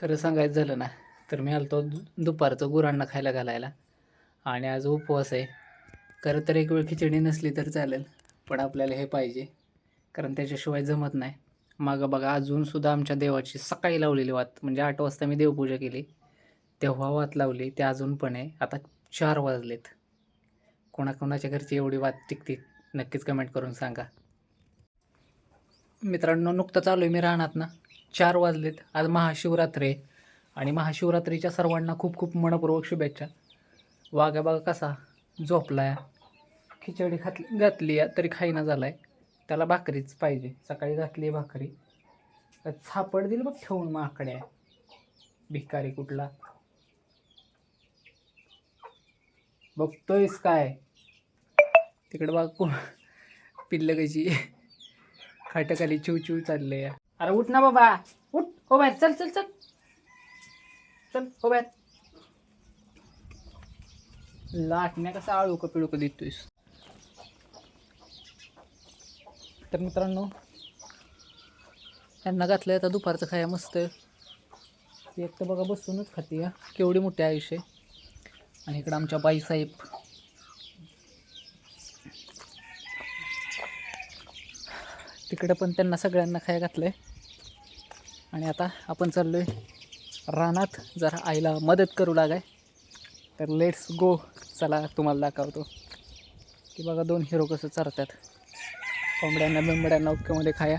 खरं सांगायचं झालं ना तर मी आलतो दु दुपारचं गुरांना खायला घालायला. आणि आज उपवास आहे. खरं तर एक वेळ खिचडी नसली तर चालेल पण आपल्याला हे पाहिजे. कारण त्याच्याशिवाय जमत नाही. मागं बघा अजूनसुद्धा आमच्या देवाची सकाळी लावलेली वात म्हणजे आठ वाजता मी देवपूजा केली. तेव्हा वात लावली ते अजून पण आहे. आता चार वाजलेत. कोणाकोणाच्या घरची एवढी वात टिकते नक्कीच कमेंट करून सांगा. मित्रांनो नुकतं चालू आहे मी राहणार ना चार वाजलेत. आज महाशिवरात्री आहे. आणि महाशिवरात्रीच्या सर्वांना खूप खूप मनपूर्वक शुभेच्छा. वाघा बघा कसा झोपलाय. खिचडी खातली घातली आहे तरी खाईना आहे त्याला भाकरीच पाहिजे. सकाळी घातली आहे भाकरी. तर दिली बघ ठेवून माकडे भिकारी कुठला. बघतोयस काय? तिकडं बघ कोण पिल्ल कशी खाटाखाली चिव चिव चालले अरे उठ ना बाबा. उठ. हो बाहेर. चल चल चल. चल हो बाहेर. लाटण्या कसं आळू का पिळू देतोयस. तर मित्रांनो यांना घातलं आता दुपारचं खाया मस्त. एक तर बघा बसूनच खाते केवढी मोठी आयुष्य आणि इकडं आमच्या बाईसाहेब. तिकडं पण त्यांना सगळ्यांना खाया घातलं आहे आणि आता आपण चाललो आहे रानात. जरा आईला मदत करू लागाय. तर लेट्स गो चला तुम्हाला दाखवतो. की बघा दोन हिरो कसं चरतात. कोंबड्यांना बिंबड्यांना उक्क्यामध्ये खाया.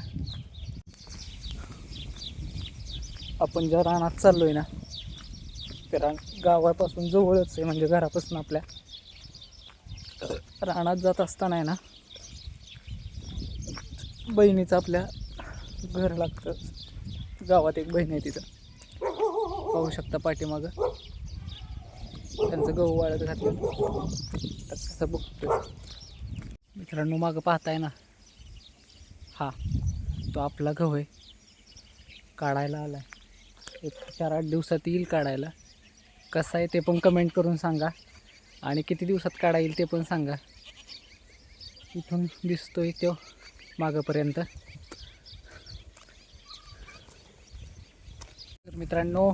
आपण ज्या रानात चाललो आहे ना ते रान गावापासून जवळच आहे म्हणजे घरापासून आपल्या. रानात जात असताना आहे ना बहिणीचं आपल्या घर लागतं. गावात एक बहीण आहे तिथं पाहू शकता पाठीमागं. त्यांचं गहू वाळत घातलं. कसं बघतो मित्रांनो मागं पाहताय ना? हा तो आपला गहू आहे. काढायला आला एक चार आठ दिवसात येईल काढायला. कसं आहे ते पण कमेंट करून सांगा. आणि किती दिवसात काढा येईल ते पण सांगा. इथून दिसतोय तो मागंपर्यंत तर मित्रांनो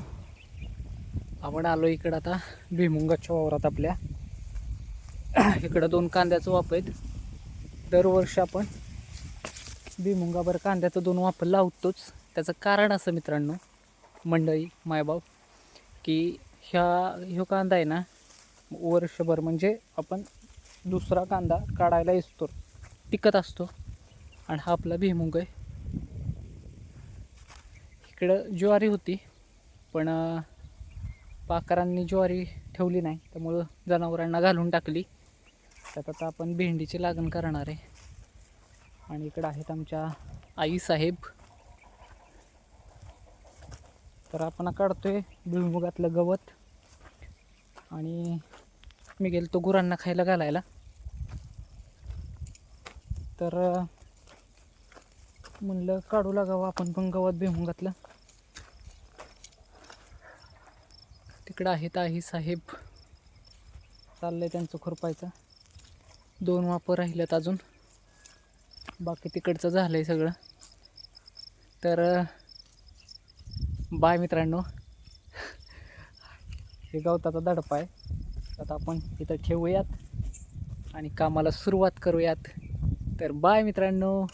आपण आलो इकडं आता भुईमुंगाच्या वावरात आपल्या. इकडं दोन कांद्याचं वाप आहेत. दरवर्षी आपण भुईमुंगावर कांद्याचं दोन वापर लावतोच. त्याचं कारण असं मित्रांनो मंडळी मायबाप की ह्या ह्यो कांदा आहे ना वर्षभर म्हणजे आपण दुसरा कांदा काढायला असतो टिकत असतो. आणि हा आपला भीमुंग आहे. इकडं ज्वारी होती पण पाकरांनी ज्वारी ठेवली नाही त्यामुळं जनावरांना घालून टाकली. त्यात आता आपण भेंडीची लागण करणार आहे. आणि इकडं आहेत आमच्या आई साहेब. तर आपण काढतोय भुईमुगातलं गवत. आणि मी गेलो तो गुरांना खायला घालायला. तर म्हणलं काढू लागावं आपण पण गवत भुईमुगातलं. इकडं आहेत आई साहेब. चाललंय त्यांचं खुरपायचं. दोन वापर राहिलेत अजून. बाकी तिकडचं झालं आहे सगळं. तर बाय मित्रांनो. हे गवताचा दडपा आहे. आता आपण इथं ठेवूयात आणि कामाला सुरुवात करूयात. तर बाय मित्रांनो.